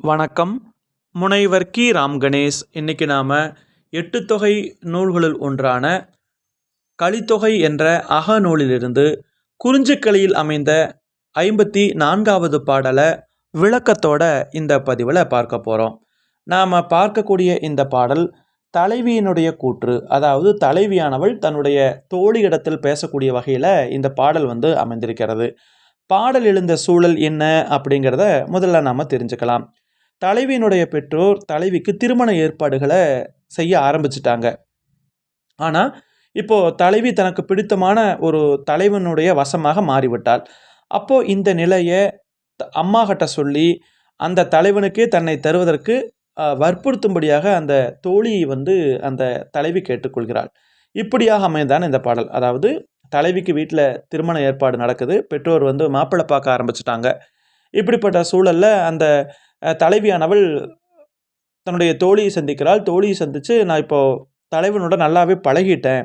வணக்கம். முனைவர் கி. ராம் கணேஷ். இன்னைக்கு நாம் எட்டு தொகை நூல்களுள் ஒன்றான கலித்தொகை என்ற அகநூலிலிருந்து குறிஞ்சிக்கலியில் அமைந்த ஐம்பத்தி நான்காவது பாடலை விளக்கத்தோட இந்த பதிவில் பார்க்க போகிறோம் நாம் பார்க்கக்கூடிய இந்த பாடல் தலைவியினுடைய கூற்று அதாவது தலைவியானவள் தன்னுடைய தோழியிடத்தில் பேசக்கூடிய வகையில் இந்த பாடல் வந்து அமைந்திருக்கிறது. பாடல் எழுந்த சூழல் என்ன அப்படிங்கிறத முதல்ல நாம் தெரிஞ்சுக்கலாம். தலைவியினுடைய பெற்றோர் தலைவிக்கு திருமண ஏற்பாடுகளை செய்ய ஆரம்பிச்சிட்டாங்க. ஆனால் இப்போ தலைவி தனக்கு பிடித்தமான ஒரு தலைவனுடைய வசமாக மாறிவிட்டாள். அப்போ இந்த நிலையை த- அம்மா கிட்ட சொல்லி அந்த தலைவனுக்கே தன்னை தருவதற்கு வற்புறுத்தும்படியாக அந்த தோழியை வந்து அந்த தலைவி கேட்டுக்கொள்கிறாள். இப்படியாக அமைந்தான் இந்த பாடல். அதாவது தலைவிக்கு வீட்டில் திருமண ஏற்பாடு நடக்குது. பெற்றோர் வந்து மாப்பிள்ளை பார்க்க ஆரம்பிச்சிட்டாங்க. இப்படிப்பட்ட சூழல்ல அந்த தலைவியானவள் தன்னுடைய தோழியை சந்திக்கிறாள். தோழியை சந்தித்து நான் இப்போது தலைவனோட நல்லாவே பழகிட்டேன்.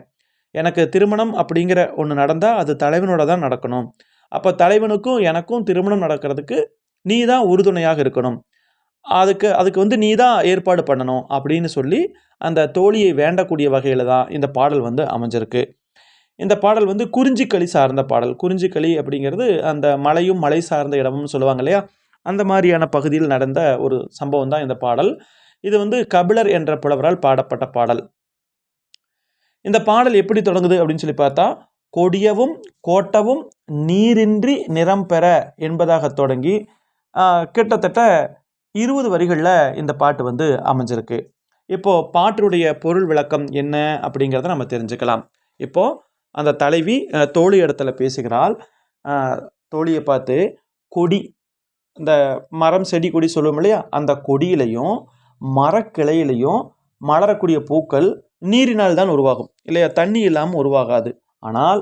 எனக்கு திருமணம் அப்படிங்கிற ஒன்று நடந்தால் அது தலைவனோட தான் நடக்கணும். அப்போ தலைவனுக்கும் எனக்கும் திருமணம் நடக்கிறதுக்கு நீ தான் உறுதுணையாக இருக்கணும். அதுக்கு அதுக்கு வந்து நீ தான் ஏற்பாடு பண்ணணும். அப்படின்னு சொல்லி அந்த தோழியை வேண்டக்கூடிய வகையில் தான் இந்த பாடல் வந்து அமைஞ்சிருக்கு. இந்த பாடல் வந்து குறிஞ்சிக்களி சார்ந்த பாடல். குறிஞ்சிக்களி அப்படிங்கிறது அந்த மலையும் மலை சார்ந்த இடமும் சொல்லுவாங்க இல்லையா? அந்த மாதிரியான பகுதியில் நடந்த ஒரு சம்பவம் தான் இந்த பாடல். இது வந்து கபிலர் என்ற புலவரால் பாடப்பட்ட பாடல். இந்த பாடல் எப்படி தொடங்குது அப்படின்னு சொல்லி பார்த்தா கொடியவும் கோட்டவும் நீரின்றி நிறம் பெற என்பதாக தொடங்கி கிட்டத்தட்ட இருபது வரிகளில் இந்த பாட்டு வந்து அமைஞ்சிருக்கு. இப்போது பாட்டினுடைய பொருள் விளக்கம் என்ன அப்படிங்கிறத நம்ம தெரிஞ்சுக்கலாம். இப்போ அந்த தலைவி தோழி இடத்துல பேசுகிறாள். தோழியை பார்த்து கொடி இந்த மரம் செடி கொடி சொல்லுவோம் இல்லையா? அந்த கொடியிலையும் மரக்கிளையிலையும் மலரக்கூடிய பூக்கள் நீரினால் தான் உருவாகும். இல்லையா? தண்ணி இல்லாமல் உருவாகாது. ஆனால்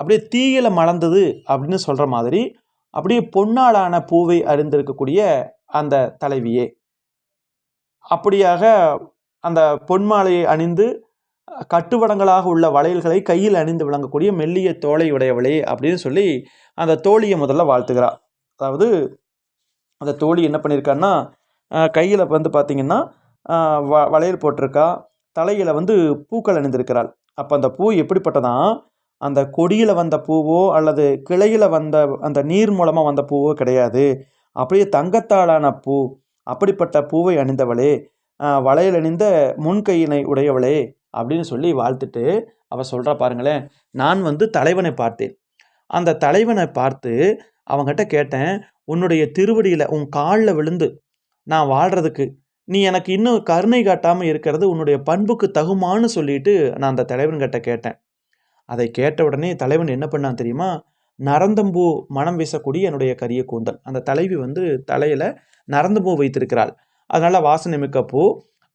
அப்படியே தீயில மலர்ந்தது அப்படின்னு சொல்கிற மாதிரி அப்படியே பொன்னாலான பூவை அறிந்திருக்கக்கூடிய அந்த தலைவியே. அப்படியாக அந்த பொன்மாலையை அணிந்து கட்டுவடங்களாக உள்ள வளையல்களை கையில் அணிந்து விளங்கக்கூடிய மெல்லிய தோலை உடையவளே அப்படின்னு சொல்லி அந்த தோழியை முதல்ல வாழ்த்துகிறாள் அதாவது அந்த தோழி என்ன பண்ணியிருக்கான்னா கையில் வந்து பார்த்திங்கன்னா வ வளையல் போட்டிருக்கா. தலையில் வந்து பூக்கள் அணிந்திருக்கிறாள். அப்போ அந்த பூ எப்படிப்பட்டதான் அந்த கொடியில் வந்த பூவோ அல்லது கிளையில் வந்த அந்த நீர் மூலமாக வந்த பூவோ கிடையாது. அப்படியே தங்கத்தாலான பூ அப்படிப்பட்ட பூவை அணிந்தவளே வளையல் அணிந்த முன்கையினை உடையவளே அப்படின்னு சொல்லி வாழ்த்துட்டு அவள் சொல்கிறா பாருங்களேன். நான் வந்து தலைவனை பார்த்தேன். அந்த தலைவனை பார்த்து அவங்ககிட்ட கேட்டேன் உன்னுடைய திருவடியில் உன் காலில் விழுந்து நான் வாழ்கிறதுக்கு நீ எனக்கு இன்னும் கருணை காட்டாமல் இருக்கிறது உன்னுடைய பண்புக்கு தகுமான்னு சொல்லிட்டு நான் அந்த தலைவன்கிட்ட கேட்டேன். அதை கேட்ட உடனே தலைவன் என்ன பண்ணான் தெரியுமா? நரந்தம்பூ மனம் வீசக்கூடிய என்னுடைய கரிய கூந்தல். அந்த தலைவி வந்து தலையில் நரந்தம்பூ வைத்திருக்கிறாள். அதனால் வாசனை மிக்க பூ.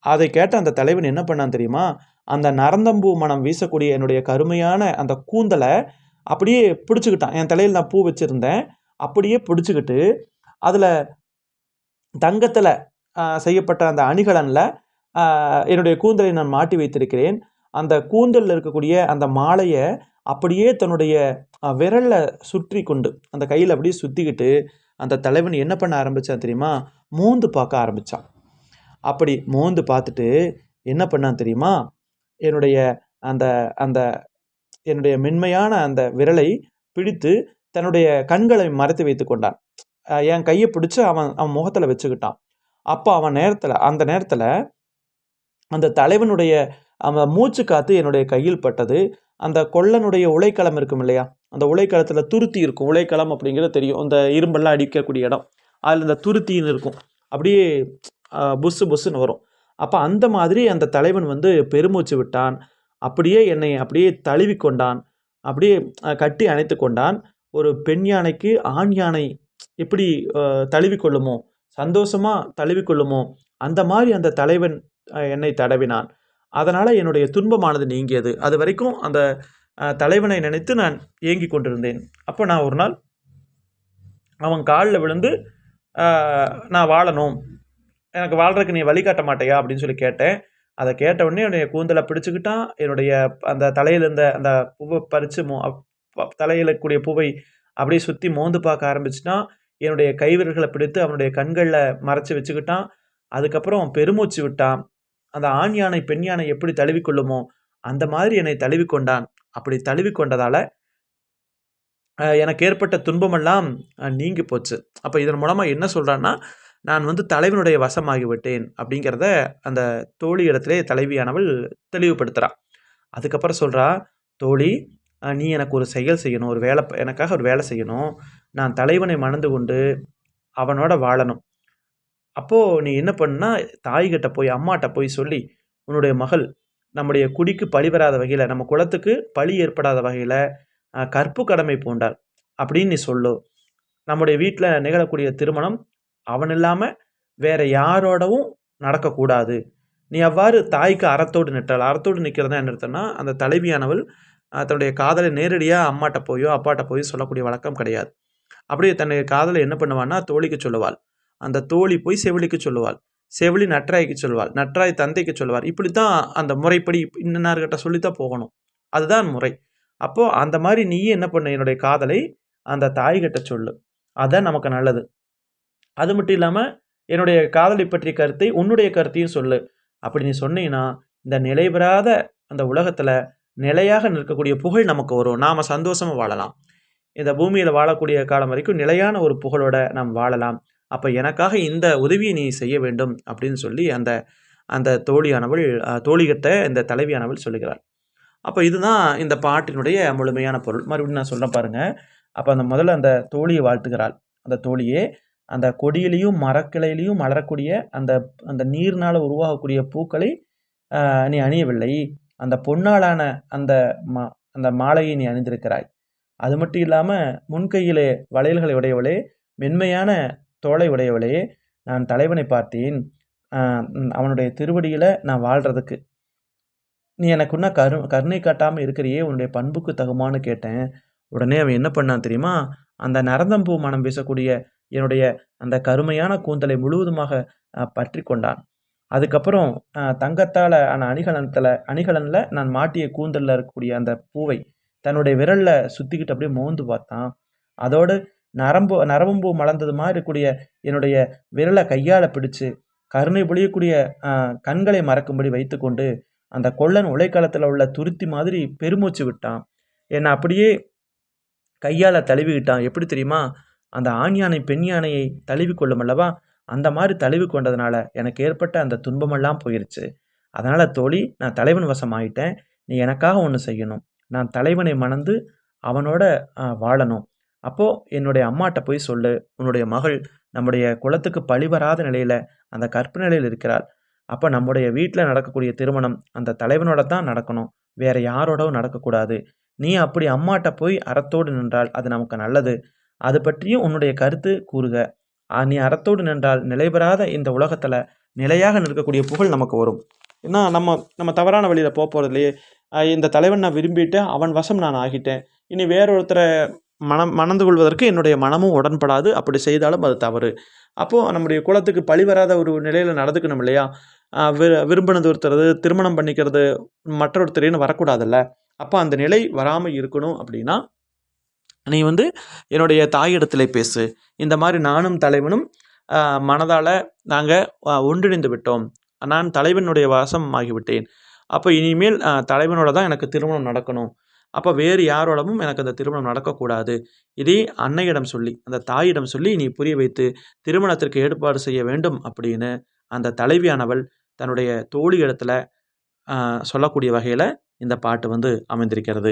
அதை கேட்ட அந்த தலைவன் என்ன பண்ணான் தெரியுமா? அந்த நரந்தம்பூ மனம் வீசக்கூடிய என்னுடைய கருமையான அந்த கூந்தலை அப்படியே பிடிச்சிக்கிட்டான். என் தலையில் நான் பூ வச்சுருந்தேன். அப்படியே பிடிச்சிக்கிட்டு அதில் தங்கத்தில் செய்யப்பட்ட அந்த அணிகலனில் என்னுடைய கூந்தலை நான் மாட்டி வைத்திருக்கிறேன். அந்த கூந்தலில் இருக்கக்கூடிய அந்த மாலையை அப்படியே தன்னுடைய விரலில் விரல்ல சுற்றி கொண்டு அந்த கையில் அப்படியே சுற்றிக்கிட்டு அந்த தலைவன் என்ன பண்ண ஆரம்பித்தான் தெரியுமா? மோந்து பார்க்க ஆரம்பித்தான் அப்படி மோந்து பார்த்துட்டு என்ன பண்ணான் தெரியுமா? என்னுடைய அந்த அந்த என்னுடைய மென்மையான அந்த விரலை பிடித்து தன்னுடைய கண்களை மறைத்து வைத்து கொண்டான். என் கையை பிடிச்சி அவன் அவன் முகத்தில் வச்சுக்கிட்டான். அப்போ அவன் நேரத்தில் அந்த நேரத்தில் அந்த தலைவனுடைய அவன் மூச்சு காத்து என்னுடைய கையில் பட்டது. அந்த கொல்லனுடைய உலைக்களம் இருக்கும் இல்லையா? அந்த உலைக்களத்தில் துருத்தி இருக்கும். உலைக்களம் அப்படிங்கிறது தெரியும். அந்த இரும்பெல்லாம் அடிக்கக்கூடிய இடம். அதில் இந்த துருத்தின்னு இருக்கும். அப்படியே புஸ்ஸு புஸ்ஸுன்னு வரும். அப்போ அந்த மாதிரி அந்த தலைவன் வந்து பெருமூச்சு விட்டான். அப்படியே என்னை அப்படியே தழுவி கொண்டான். அப்படியே கட்டி அணைத்து கொண்டான். ஒரு பெண் யானைக்கு ஆண் யானை எப்படி தழுவிக்கொள்ளுமோ தழுவி கொள்ளுமோ தழுவி கொள்ளுமோ அந்த மாதிரி அந்த தலைவன் என்னை தடவினான். அதனால் என்னுடைய துன்பமானது நீங்கியது. அது வரைக்கும் அந்த தலைவனை நினைத்து நான் ஏங்கி கொண்டிருந்தேன். அப்போ நான் ஒரு நாள் அவன் காலில் விழுந்து நான் வாழணும். எனக்கு வாழ்றதுக்கு நீ வழிகாட்ட மாட்டையா? அப்படின்னு சொல்லி கேட்டேன். அதை கேட்ட உடனே என்னுடைய கூந்தலை பிடிச்சிக்கிட்டான். என்னுடைய அந்த தலையில் இருந்த அந்த பூவை பறித்து மோ தலையில் கூடிய பூவை அப்படியே சுற்றி மோந்து பார்க்க ஆரம்பிச்சுட்டான் என்னுடைய கைவிரல்களை பிடித்து அவனுடைய கண்களில் மறைச்சி வச்சுக்கிட்டான். அதுக்கப்புறம் பெருமூச்சு விட்டான். அந்த ஆண் யானை பெண் யானை எப்படி தழுவிக்கொள்ளுமோ அந்த மாதிரி என்னை தழுவிக்கொண்டான். அப்படி தழுவிக்கொண்டதால் எனக்கு ஏற்பட்ட துன்பமெல்லாம் நீங்கி போச்சு. அப்போ இதன் மூலமாக என்ன சொல்கிறான்னா நான் வந்து தலைவனுடைய வசமாகிவிட்டேன் அப்படிங்கிறத அந்த தோழி இடத்திலே தலைவியானவள் தெளிவுபடுத்துகிறான் அதுக்கப்புறம் சொல்கிறா தோழி நீ எனக்கு ஒரு செயல் செய்யணும் ஒரு வேலை எனக்காக ஒரு வேலை செய்யணும். நான் தலைவனை மணந்து கொண்டு அவனோட வாழணும். அப்போது நீ என்ன பண்ணா தாய்கிட்ட போய் அம்மாட்ட போய் சொல்லி உன்னுடைய மகள் நம்முடைய குடிக்கு பழி வராத வகையில் நம்ம குலத்துக்கு பழி ஏற்படாத வகையில் கற்பு கடமை பூண்டாள் அப்படின்னு நீ சொல்லு. நம்முடைய வீட்டில் நிகழக்கூடிய திருமணம் அவன் இல்லாமல் வேற யாரோடவும் நடக்கக்கூடாது. நீ அவ்வாறு தாய்க்கு அறத்தோடு நிற்றாள் அறத்தோடு நிற்கிறதா என்ன அர்த்தம்னா அந்த தலைவியானவள் தன்னுடைய காதலை நேரடியாக அம்மாட்ட போயோ அப்பாட்ட போய் சொல்லக்கூடிய வழக்கம் கிடையாது. அப்படியே தன்னுடைய காதலை என்ன பண்ணுவான்னா தோழிக்கு சொல்லுவாள். அந்த தோழி போய் செவிலிக்கு சொல்லுவாள். செவிலி நற்றாய்க்கு சொல்வாள் நற்றாய் தந்தைக்கு சொல்வார் இப்படி தான் அந்த முறைப்படி இன்னார்கிட்ட சொல்லித்தான் போகணும். அதுதான் முறை. அப்போது அந்த மாதிரி நீ என்ன பண்ண? என்னுடைய காதலை அந்த தாய்கிட்ட சொல்லு. அதுதான் நமக்கு நல்லது. அது மட்டும் இல்லாமல் என்னுடைய காதலை பற்றிய கருத்தை உன்னுடைய கருத்தையும் சொல்லு. அப்படி நீ சொன்னீங்கன்னா இந்த நிலைபெறாத அந்த உலகத்தில் நிலையாக நிற்கக்கூடிய புகழ் நமக்கு வரும். நாம் சந்தோஷமாக வாழலாம். இந்த பூமியில் வாழக்கூடிய காலம் வரைக்கும் நிலையான ஒரு புகழோட நாம் வாழலாம். அப்போ எனக்காக இந்த உதவியை நீ செய்ய வேண்டும் அப்படின்னு சொல்லி அந்த அந்த தோழியானவள் தோழிகத்தை இந்த தலைவியானவள் சொல்லுகிறாள். அப்போ இதுதான் இந்த பாட்டினுடைய முழுமையான பொருள். மறுபடியும் நான் சொல்ல பாருங்கள் அப்போ அந்த முதல்ல அந்த தோழியை வாழ்த்துகிறாள். அந்த தோழியே அந்த கொடியிலையும் மரக்கிளையிலையும் மலரக்கூடிய அந்த அந்த நீர்னால் உருவாகக்கூடிய பூக்களை நீ அணியவில்லை. அந்த பொன்னாலான அந்த மா அந்த மாலையை நீ அணிந்திருக்கிறாய். அது மட்டும் இல்லாமல் முன்கையிலே வளையல்களை உடையவளே மென்மையான தோலை உடையவளே நான் தலைவனை பார்த்தேன். அவனுடைய திருவடியில் நான் வாழ்கிறதுக்கு நீ எனக்கு இன்னும் கரு கருணை காட்டாமல் இருக்கிறியே உன்னுடைய பண்புக்கு தகுமான்னு கேட்டேன். உடனே அவன் என்ன பண்ணான் தெரியுமா? அந்த நரந்தம்பூ மனம் பேசக்கூடிய என்னுடைய அந்த கருமையான கூந்தலை முழுவதுமாக பற்றி கொண்டான். அதுக்கப்புறம் தங்கத்தால் ஆன அணிகலனத்தில் அணிகலனில் நான் மாட்டிய கூந்தலில் இருக்கக்கூடிய அந்த பூவை தன்னுடைய விரலில் சுற்றிக்கிட்டு அப்படியே மோந்து பார்த்தான். அதோடு நரம்பு நரம்பு மலர்ந்தது மாதிரி இருக்கக்கூடிய என்னுடைய விரலை கையால் பிடிச்சு கருணை பொழியக்கூடிய கண்களை மறக்கும்படி வைத்துக்கொண்டு அந்த கொள்ளன் உழைக்காலத்தில் உள்ள துருத்தி மாதிரி பெருமூச்சு விட்டான். என்னை அப்படியே கையால் தழுவிக்கிட்டான். எப்படி தெரியுமா? அந்த ஆண் யானை பெண் யானையை தழுவி கொள்ளும் அல்லவா? அந்த மாதிரி தழுவி கொண்டதுனால எனக்கு ஏற்பட்ட அந்த துன்பமெல்லாம் போயிருச்சு. அதனால் தோழி நான் தலைவன் வசம் ஆயிட்டேன் நீ எனக்காக ஒன்று செய்யணும். நான் தலைவனை மணந்து அவனோட வாழணும். அப்போது என்னுடைய அம்மாட்ட போய் சொல்லு. உன்னுடைய மகள் நம்முடைய குலத்துக்கு பழிவராத நிலையில் அந்த கற்பு நிலையில் இருக்கிறாள். அப்போ நம்முடைய வீட்டில் நடக்கக்கூடிய திருமணம் அந்த தலைவனோட தான் நடக்கணும். வேற யாரோடவும் நடக்கக்கூடாது. நீ அப்படி அம்மாட்ட போய் அறத்தோடு நின்றால் அது நமக்கு நல்லது. அது பற்றியும் உன்னுடைய கருத்து கூறுக. நீ அறத்தோடு நின்றால் நிலைபெறாத இந்த உலகத்தில் நிலையாக நிற்கக்கூடிய புகழ் நமக்கு வரும். ஏன்னா நம்ம நம்ம தவறான வழியில் போக போகிறதுலையே இந்த தலைவன் நான் விரும்பிட்டு அவன் வசம் நான் ஆகிட்டேன். இனி வேறொருத்தரை மனம் மணந்து கொள்வதற்கு என்னுடைய மனமும் உடன்படாது. அப்படி செய்தாலும் அது தவறு. அப்போது நம்முடைய குலத்துக்கு பழி வராத ஒரு நிலையில் நடந்துக்கணும் இல்லையா? விரு விரும்பினது ஒருத்தரது திருமணம் பண்ணிக்கிறது மற்றொருத்தரையும் வரக்கூடாதுல்ல? அப்போ அந்த நிலை வராமல் இருக்கணும் அப்படின்னா நீ வந்து என்னுடைய தாயிடத்திலே பேசு. இந்த மாதிரி நானும் தலைவனும் மனதால் நாங்கள் ஒன்றிணைந்து விட்டோம். நான் தலைவனுடைய வாசம் ஆகிவிட்டேன். அப்போ இனிமேல் தலைவனோட தான் எனக்கு திருமணம் நடக்கணும். அப்போ வேறு யாரோடமும் எனக்கு அந்த திருமணம் நடக்கக்கூடாது. இதே அன்னையிடம் சொல்லி அந்த தாயிடம் சொல்லி நீ புரிய வைத்து திருமணத்திற்கு ஏற்பாடு செய்ய வேண்டும் அப்படின்னு அந்த தலைவியானவள் தன்னுடைய தோழி இடத்துல சொல்லக்கூடிய வகையில் இந்த பாட்டு வந்து அமைந்திருக்கிறது.